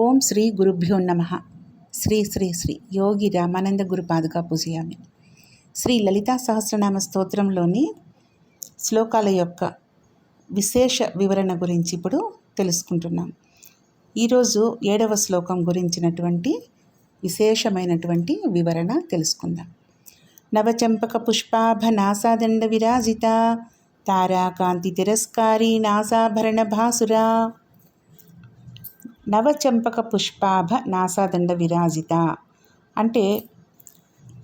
ఓం శ్రీ గురుభ్యో నమ. శ్రీ శ్రీ శ్రీ యోగి రామానంద గురు పాదుకా పూజయామి. శ్రీ లలితా సహస్రనామ స్తోత్రంలోని శ్లోకాల యొక్క విశేష వివరణ గురించి ఇప్పుడు తెలుసుకుంటున్నాం. ఈరోజు ఏడవ శ్లోకం గురించినటువంటి విశేషమైనటువంటి వివరణ తెలుసుకుందాం. నవచంపక పుష్పాభ నాసాదండ విరాజిత తారాకాంతి తిరస్కారి నాసాభరణ భాసురా. నవచంపక పుష్పాభ నాసాదండ విరాజిత. అంటే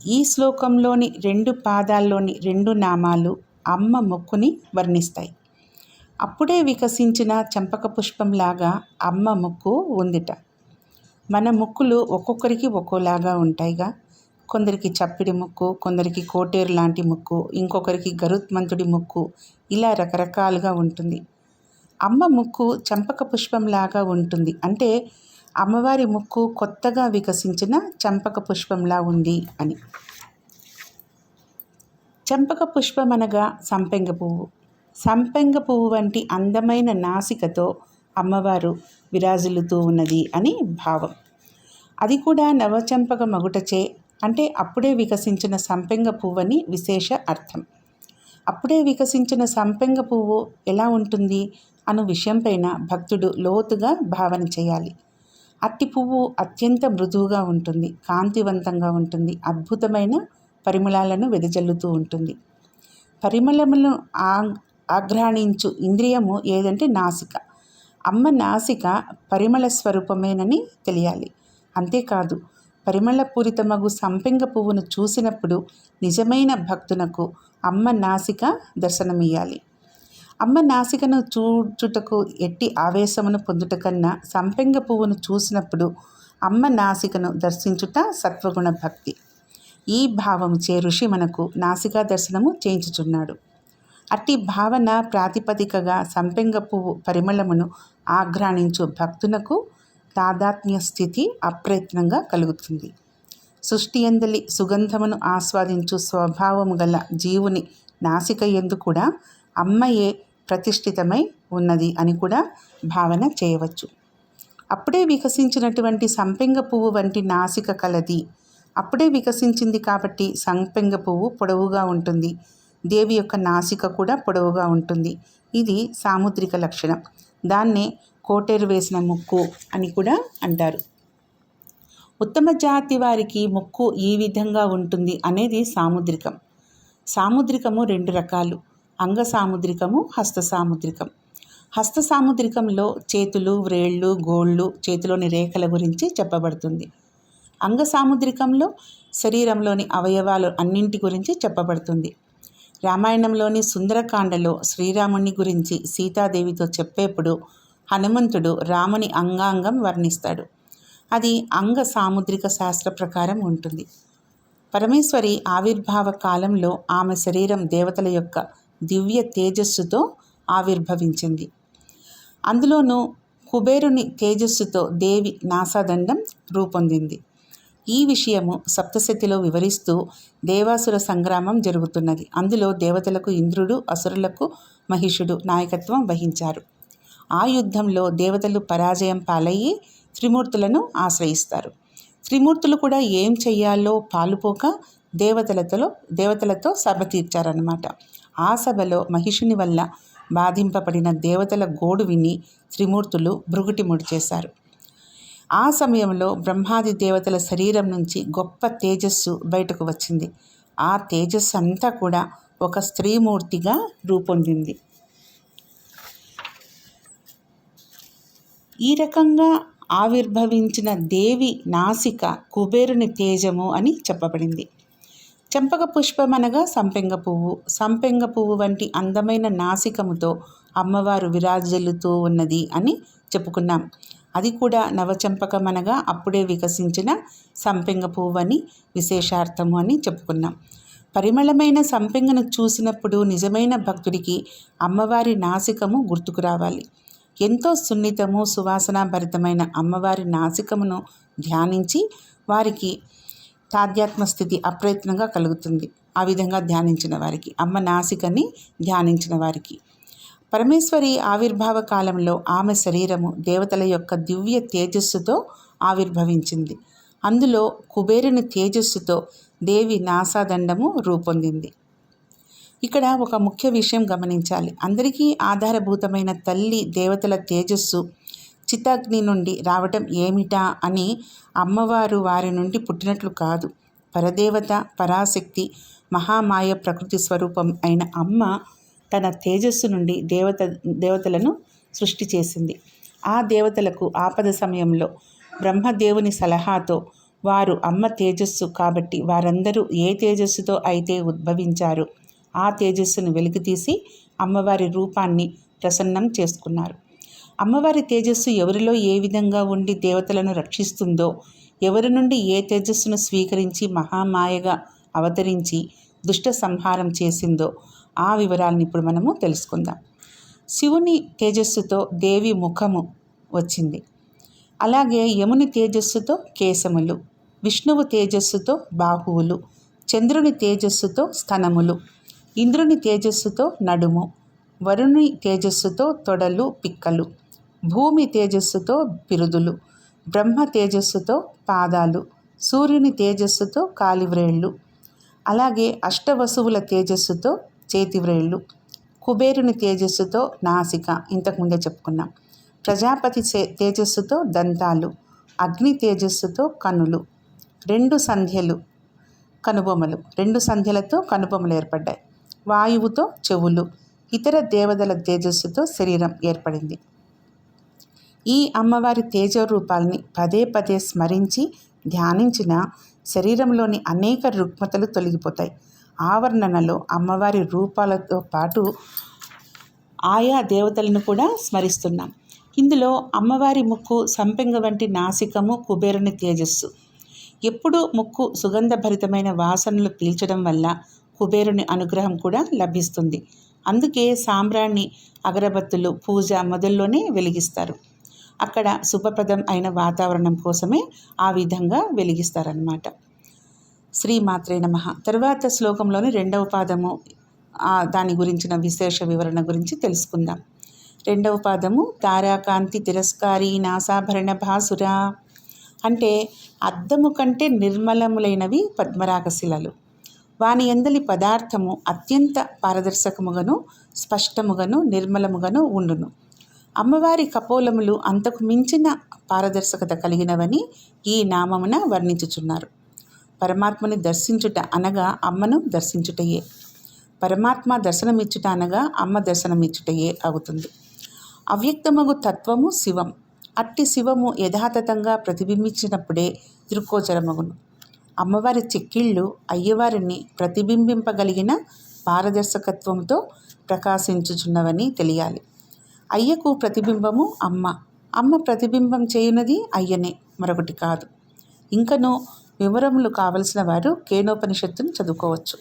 ఈ శ్లోకంలోని రెండు పాదాల్లోని రెండు నామాలు అమ్మ మొక్కుని వర్ణిస్తాయి. అప్పుడే వికసించిన చంపక పుష్పంలాగా అమ్మ ముక్కు ఉందిట. మన ముక్కులు ఒక్కొక్కరికి ఒక్కోలాగా ఉంటాయిగా. కొందరికి చప్పిడి ముక్కు కొందరికి కోటేరు లాంటి ముక్కు ఇంకొకరికి గరుత్మంతుడి ముక్కు ఇలా రకరకాలుగా ఉంటుంది. అమ్మ ముక్కు చంపక పుష్పంలాగా ఉంటుంది. అంటే అమ్మవారి ముక్కు కొత్తగా వికసించిన చంపక పుష్పంలా ఉంది అని. చంపక పుష్పం అనగా సంపెంగ పువ్వు. సంపెంగ పువ్వు వంటి అందమైన నాసికతో అమ్మవారు విరాజిల్లుతూ ఉన్నది అని భావం. అది కూడా నవచంపక మగుటచే. అంటే అప్పుడే వికసించిన సంపెంగ పువ్వు అని విశేష అర్థం. అప్పుడే వికసించిన సంపెంగ పువ్వు ఎలా ఉంటుంది? అను విషయంపైన భక్తుడు లోతుగా భావన చేయాలి. అట్టి పువ్వు అత్యంత మృదువుగా ఉంటుంది కాంతివంతంగా ఉంటుంది అద్భుతమైన పరిమళాలను వెదజల్లుతూ ఉంటుంది. పరిమళములను ఆగ్రహణించు ఇంద్రియము ఏదంటే నాసిక. అమ్మ నాసిక పరిమళ స్వరూపమేనని తెలియాలి. అంతేకాదు పరిమళపూరితమగు సంపెంగ పువ్వును చూసినప్పుడు నిజమైన భక్తునకు అమ్మ నాసిక దర్శనమియ్యాలి. అమ్మ నాసికను చూచుటకు ఎట్టి ఆవేశమును పొందుట కన్నా సంపెంగ పువ్వును చూసినప్పుడు అమ్మ నాసికను దర్శించుట సత్వగుణ భక్తి. ఈ భావము చే ఋషి మనకు నాసికా దర్శనము చేయించుచున్నాడు. అట్టి భావన ప్రాతిపదికగా సంపెంగ పువ్వు పరిమళమును ఆఘ్రాణించు భక్తునకు తాదాత్మ్య స్థితి అప్రయత్నంగా కలుగుతుంది. సృష్టి ఎందలి సుగంధమును ఆస్వాదించు స్వభావము గల జీవుని నాసిక ఎందు కూడా అమ్మయే ప్రతిష్ఠితమై ఉన్నది అని కూడా భావన చేయవచ్చు. అప్పుడే వికసించినటువంటి సంపెంగ పువ్వు వంటి నాసిక కలది. అప్పుడే వికసించింది కాబట్టి సంపెంగ పువ్వు పొడవుగా ఉంటుంది. దేవి యొక్క నాసిక కూడా పొడవుగా ఉంటుంది. ఇది సాముద్రిక లక్షణం. దాన్నే కోటేరు వేసిన ముక్కు అని కూడా అంటారు. ఉత్తమ జాతి వారికి ముక్కు ఈ విధంగా ఉంటుంది అనేది సాముద్రికం. సాముద్రికము రెండు రకాలు. అంగ సాముద్రికము హస్త సాముద్రికం హస్త సాముద్రికంలో చేతులు వ్రేళ్ళు గోళ్ళు చేతిలోని రేఖల గురించి చెప్పబడుతుంది. అంగ సాముద్రికంలో శరీరంలోని అవయవాలు అన్నింటి గురించి చెప్పబడుతుంది. రామాయణంలోని సుందరకాండలో శ్రీరాముని గురించి సీతాదేవితో చెప్పేప్పుడు హనుమంతుడు రాముని అంగాంగం వర్ణిస్తాడు. అది అంగ సాముద్రిక శాస్త్ర ప్రకారం ఉంటుంది. పరమేశ్వరి ఆవిర్భావ కాలంలో ఆమె శరీరం దేవతల యొక్క దివ్య తేజస్సుతో ఆవిర్భవించింది. అందులోనూ కుబేరుని తేజస్సుతో దేవి నాసాదండం రూపొందింది. ఈ విషయము సప్తశతిలో వివరిస్తూ దేవాసుర సంగ్రామం జరుగుతున్నది. అందులో దేవతలకు ఇంద్రుడు అసురులకు మహిషుడు నాయకత్వం వహించారు. ఆ యుద్ధంలో దేవతలు పరాజయం పాలయ్యి త్రిమూర్తులను ఆశ్రయిస్తారు. త్రిమూర్తులు కూడా ఏం చెయ్యాలో పాలుపోక దేవతలతో దేవతలతో సభ తీర్చారన్నమాట. ఆ సభలో మహిషుని వల్ల బాధింపబడిన దేవతల గోడు విని త్రిమూర్తులు భృగుటి ముడిచేశారు ఆ సమయంలో బ్రహ్మాది దేవతల శరీరం నుంచి గొప్ప తేజస్సు బయటకు వచ్చింది. ఆ తేజస్సు అంతా కూడా ఒక స్త్రీమూర్తిగా రూపొందింది. ఈ రకంగా ఆవిర్భవించిన దేవి నాసిక కుబేరుని తేజము అని చెప్పబడింది. చంపక పుష్పం అనగా సంపెంగ పువ్వు. సంపెంగ పువ్వు వంటి అందమైన నాసికముతో అమ్మవారు విరాజల్లుతూ ఉన్నది అని చెప్పుకున్నాం. అది కూడా నవచంపకం అనగా అప్పుడే వికసించిన సంపెంగ పువ్వు అని విశేషార్థము అని చెప్పుకున్నాం. పరిమళమైన సంపెంగను చూసినప్పుడు నిజమైన భక్తుడికి అమ్మవారి నాసికము గుర్తుకు రావాలి. ఎంతో సున్నితము సువాసనాభరితమైన అమ్మవారి నాసికమును ధ్యానించి వారికి తాధ్యాత్మ స్థితి అప్రయత్నంగా కలుగుతుంది. ఆ విధంగా ధ్యానించిన వారికి అమ్మ నాసికని ధ్యానించిన వారికి. పరమేశ్వరి ఆవిర్భావ కాలంలో ఆమె శరీరము దేవతల యొక్క దివ్య తేజస్సుతో ఆవిర్భవించింది. అందులో కుబేరుని తేజస్సుతో దేవి నాసాదండము రూపొందింది. ఇక్కడ ఒక ముఖ్య విషయం గమనించాలి. అందరికీ ఆధారభూతమైన తల్లి దేవతల తేజస్సు చితాగ్ని నుండి రావటం ఏమిటా అని అమ్మవారు వారి నుండి పుట్టినట్లు కాదు. పరదేవత పరాశక్తి మహామాయ ప్రకృతి స్వరూపం అయిన అమ్మ తన తేజస్సు నుండి దేవత దేవతలను సృష్టి చేసింది. ఆ దేవతలకు ఆపద సమయంలో బ్రహ్మదేవుని సలహాతో వారు అమ్మ తేజస్సు కాబట్టి వారందరూ ఏ తేజస్సుతో అయితే ఉద్భవించారు ఆ తేజస్సును వెలికితీసి అమ్మవారి రూపాన్ని ప్రసన్నం చేసుకున్నారు. అమ్మవారి తేజస్సు ఎవరిలో ఏ విధంగా ఉండి దేవతలను రక్షిస్తుందో ఎవరి నుండి ఏ తేజస్సును స్వీకరించి మహామాయగా అవతరించి దుష్ట సంహారం చేసిందో ఆ వివరాలను ఇప్పుడు మనము తెలుసుకుందాం. శివుని తేజస్సుతో దేవి ముఖము వచ్చింది. అలాగే యముని తేజస్సుతో కేశములు విష్ణువు తేజస్సుతో బాహువులు చంద్రుని తేజస్సుతో స్తనములు ఇంద్రుని తేజస్సుతో నడుము వరుణి తేజస్సుతో తొడలు పిక్కలు. భూమి తేజస్సుతో బిరుదులు బ్రహ్మ తేజస్సుతో పాదాలు సూర్యుని తేజస్సుతో కాలివ్రేళ్ళు అలాగే అష్టవసువుల తేజస్సుతో చేతివ్రేళ్ళు కుబేరుని తేజస్సుతో నాసిక ఇంతకుముందే చెప్పుకున్నాం. ప్రజాపతి తేజస్సుతో దంతాలు అగ్ని తేజస్సుతో కనులు రెండు సంధ్యలు కనుబొమ్మలు రెండు సంధ్యలతో కనుబొమ్మలు ఏర్పడ్డాయి. వాయువుతో చెవులు ఇతర దేవతల తేజస్సుతో శరీరం ఏర్పడింది. ఈ అమ్మవారి తేజ రూపాల్ని పదే పదే స్మరించి ధ్యానించిన శరీరంలోని అనేక రుగ్మతలు తొలగిపోతాయి. ఆవరణలో అమ్మవారి రూపాలతో పాటు ఆయా దేవతలను కూడా స్మరిస్తున్నాం. ఇందులో అమ్మవారి ముక్కు సంపెంగ వంటి నాసికము కుబేరుని తేజస్సు. ఎప్పుడూ ముక్కు సుగంధభరితమైన వాసనలు పీల్చడం వల్ల కుబేరుని అనుగ్రహం కూడా లభిస్తుంది. అందుకే సాంబ్రాణి అగరబత్తులు పూజ మొదల్లోనే వెలిగిస్తారు. అక్కడ శుభప్రదం అయిన వాతావరణం కోసమే ఆ విధంగా వెలిగిస్తారనమాట శ్రీమాత్రే నమ. తర్వాత శ్లోకంలోని రెండవ పాదము దాని గురించిన విశేష వివరణ గురించి తెలుసుకుందాం. రెండవ పాదము తారాకాంతి తిరస్కారి నాసాభరణ భాసురా. అంటే అద్దము కంటే నిర్మలములైనవి పద్మరాగశిలలు. వాని ఎందలి పదార్థము అత్యంత పారదర్శకముగను స్పష్టముగను నిర్మలముగను ఉండును. అమ్మవారి కపోలములు అంతకు మించిన పారదర్శకత కలిగినవని ఈ నామమున వర్ణించుచున్నారు. పరమాత్మని దర్శించుట అనగా అమ్మను దర్శించుటయే. పరమాత్మ దర్శనమిచ్చుట అనగా అమ్మ దర్శనమిచ్చుటయే అవుతుంది. అవ్యక్తమగు తత్వము శివం. అట్టి శివము యథాతథంగా ప్రతిబింబించినప్పుడే దృక్కోచరమగును అమ్మవారి చెక్కిళ్ళు అయ్యవారిని ప్రతిబింబింపగలిగిన పారదర్శకత్వంతో ప్రకాశించుచున్నవని తెలియాలి. అయ్యకు ప్రతిబింబము అమ్మ. అమ్మ ప్రతిబింబం చేయునది అయ్యనే మరొకటి కాదు. ఇంకనూ వివరములు కావలసిన వారు కేనోపనిషత్తును చదువుకోవచ్చు.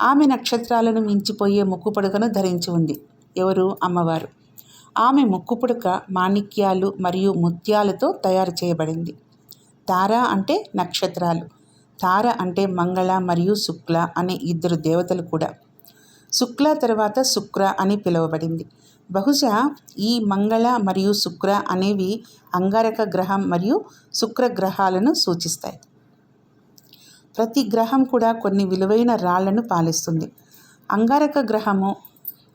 ఆమె నక్షత్రాలను మించిపోయే ముక్కు పొడకను ధరించి ఉంది. ఎవరు? అమ్మవారు. ఆమె ముక్కు పుడక మాణిక్యాలు మరియు ముత్యాలతో తయారు చేయబడింది. తార అంటే నక్షత్రాలు. తార అంటే మంగళ మరియు శుక్ల అనే ఇద్దరు దేవతలు కూడా. శుక్ల తర్వాత శుక్ర అని పిలువబడింది. బహుశా ఈ మంగళ మరియు శుక్ర అనేవి అంగారక గ్రహం మరియు శుక్ర గ్రహాలను సూచిస్తాయి. ప్రతి గ్రహం కూడా కొన్ని విలువైన రాళ్ళను పాలిస్తుంది. అంగారక గ్రహము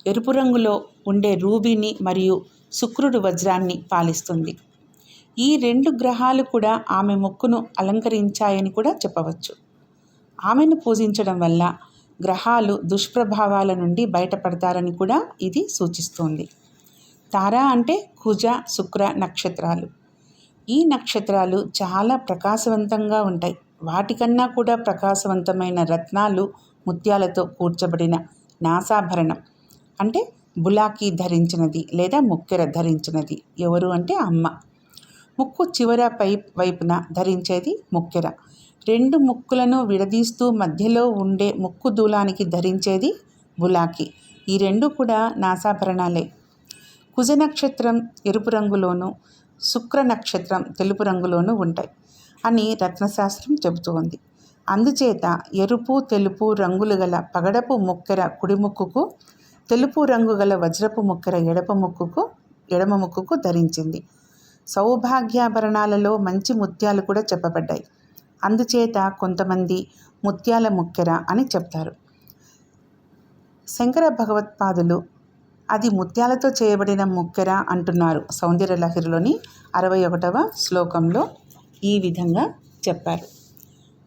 ఎరుపు రంగులో ఉండే రూబీని మరియు శుక్రుడు వజ్రాన్ని పాలిస్తుంది. ఈ రెండు గ్రహాలు కూడా ఆమె మొక్కును అలంకరించాయని కూడా చెప్పవచ్చు. ఆమెను పూజించడం వల్ల గ్రహాలు దుష్ప్రభావాల నుండి బయటపడతారని కూడా ఇది సూచిస్తోంది. తార అంటే కుజ శుక్ర నక్షత్రాలు. ఈ నక్షత్రాలు చాలా ప్రకాశవంతంగా ఉంటాయి. వాటికన్నా కూడా ప్రకాశవంతమైన రత్నాలు ముత్యాలతో కూర్చబడిన నాసాభరణం. అంటే బులాకి ధరించినది లేదా ముక్కెర ధరించినది. ఎవరు అంటే అమ్మ. ముక్కు చివర పై వైపున ధరించేది ముక్కెర. రెండు ముక్కులను విడదీస్తూ మధ్యలో ఉండే ముక్కు దూలానికి ధరించేది బులాకి. ఈ రెండు కూడా నాసాభరణాలే కుజ నక్షత్రం ఎరుపు రంగులోను శుక్ర నక్షత్రం తెలుపు రంగులోనూ ఉంటాయి అని రత్నశాస్త్రం చెబుతూ ఉంది. అందుచేత ఎరుపు తెలుపు రంగులు గల పగడపు ముక్కెర కుడి ముక్కుకు తెలుపు రంగు గల వజ్రపు ముక్కెర ఎడప ముక్కుకు ఎడమ ముక్కుకు ధరించింది. సౌభాగ్యాభరణాలలో మంచి ముత్యాలు కూడా చెప్పబడ్డాయి. అందుచేత కొంతమంది ముత్యాల ముక్కెర అని చెప్తారు. శంకర భగవత్పాదులు అది ముత్యాలతో చేయబడిన ముక్కెర అంటున్నారు. సౌందర్యలహరిలోని అరవై ఒకటవ శ్లోకంలో ఈ విధంగా చెప్పారు.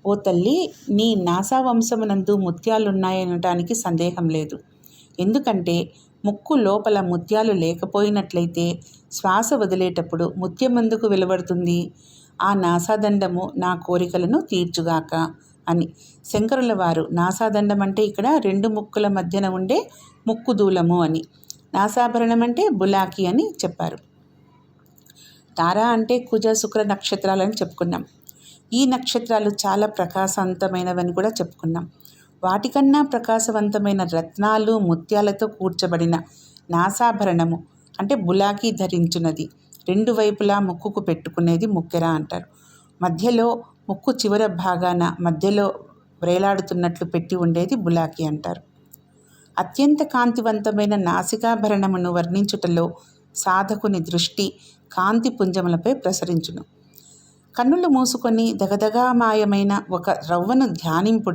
ఓ తల్లి నీ నాసా వంశమునందు ముత్యాలున్నాయనటానికి సందేహం లేదు. ఎందుకంటే ముక్కు లోపల ముత్యాలు లేకపోయినట్లయితే శ్వాస వదిలేటప్పుడు ముత్యం ఎందుకు వెలువడుతుంది. ఆ నాసాదండము నా కోరికలను తీర్చుగాక అని. శంకరుల వారు నాసాదండం అంటే ఇక్కడ రెండు ముక్కుల మధ్యన ఉండే ముక్కు దూలము అని. నాసాభరణం అంటే బులాకి అని చెప్పారు. తారా అంటే కుజ శుక్ర నక్షత్రాలని చెప్పుకున్నాం. ఈ నక్షత్రాలు చాలా ప్రకాశవంతమైనవని కూడా చెప్పుకున్నాం. వాటికన్నా ప్రకాశవంతమైన రత్నాలు ముత్యాలతో కూర్చబడిన నాసాభరణము అంటే బులాకి ధరించున్నది రెండు వైపులా ముక్కుకు పెట్టుకునేది ముక్కెర అంటారు. మధ్యలో ముక్కు చివర భాగాన మధ్యలో వ్రేలాడుతున్నట్లు పెట్టి ఉండేది బులాకి అంటారు. అత్యంత కాంతివంతమైన నాసికాభరణమును వర్ణించుటలో సాధకుని దృష్టి కాంతి పుంజములపై ప్రసరించును. కన్నులు మూసుకొని దగదగామాయమైన ఒక రవ్వను ధ్యానింపు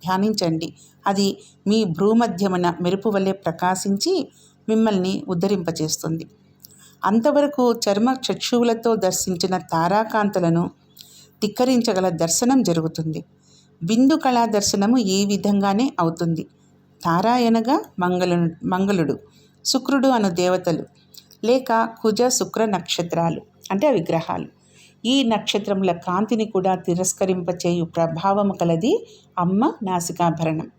ధ్యానించండి. అది మీ భ్రూమధ్యమున మెరుపు వలె ప్రకాశించి మిమ్మల్ని ఉద్ధరింపచేస్తుంది. అంతవరకు చర్మ చక్షువులతో దర్శించిన తారాకాంతలను ధిక్కరించగల దర్శనం జరుగుతుంది. బిందు కళా దర్శనము ఈ విధంగానే అవుతుంది. తారాయనగా మంగళు మంగళుడు శుక్రుడు అను దేవతలు లేక కుజ శుక్ర నక్షత్రాలు అంటే విగ్రహాలు. ఈ నక్షత్రముల కాంతిని కూడా తిరస్కరింపచేయు ప్రభావము కలది అమ్మ నాసికాభరణం.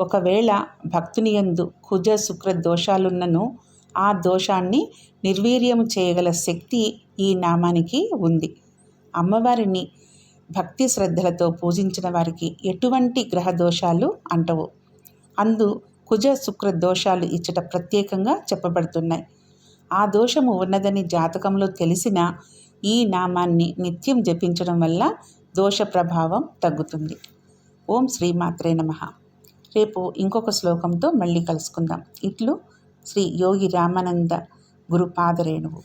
ఒకవేళ భక్తుని యందు కుజ శుక్ర దోషాలున్నను ఆ దోషాన్ని నిర్వీర్యం చేయగల శక్తి ఈ నామానికి ఉంది. అమ్మవారిని భక్తి శ్రద్ధలతో పూజించిన వారికి ఎటువంటి గ్రహ దోషాలు అంటవు. అందు కుజ శుక్ర దోషాలు ఇచ్చట ప్రత్యేకంగా చెప్పబడుతున్నాయి. ఆ దోషము ఉన్నదని జాతకంలో తెలిసిన ఈ నామాన్ని నిత్యం జపించడం వల్ల దోష ప్రభావం తగ్గుతుంది. ఓం శ్రీమాత్రే నమ. రేపు ఇంకొక శ్లోకంతో మళ్ళీ కలుసుకుందాం. ఇట్లు శ్రీ యోగి రామానంద గురు పాదరేణువు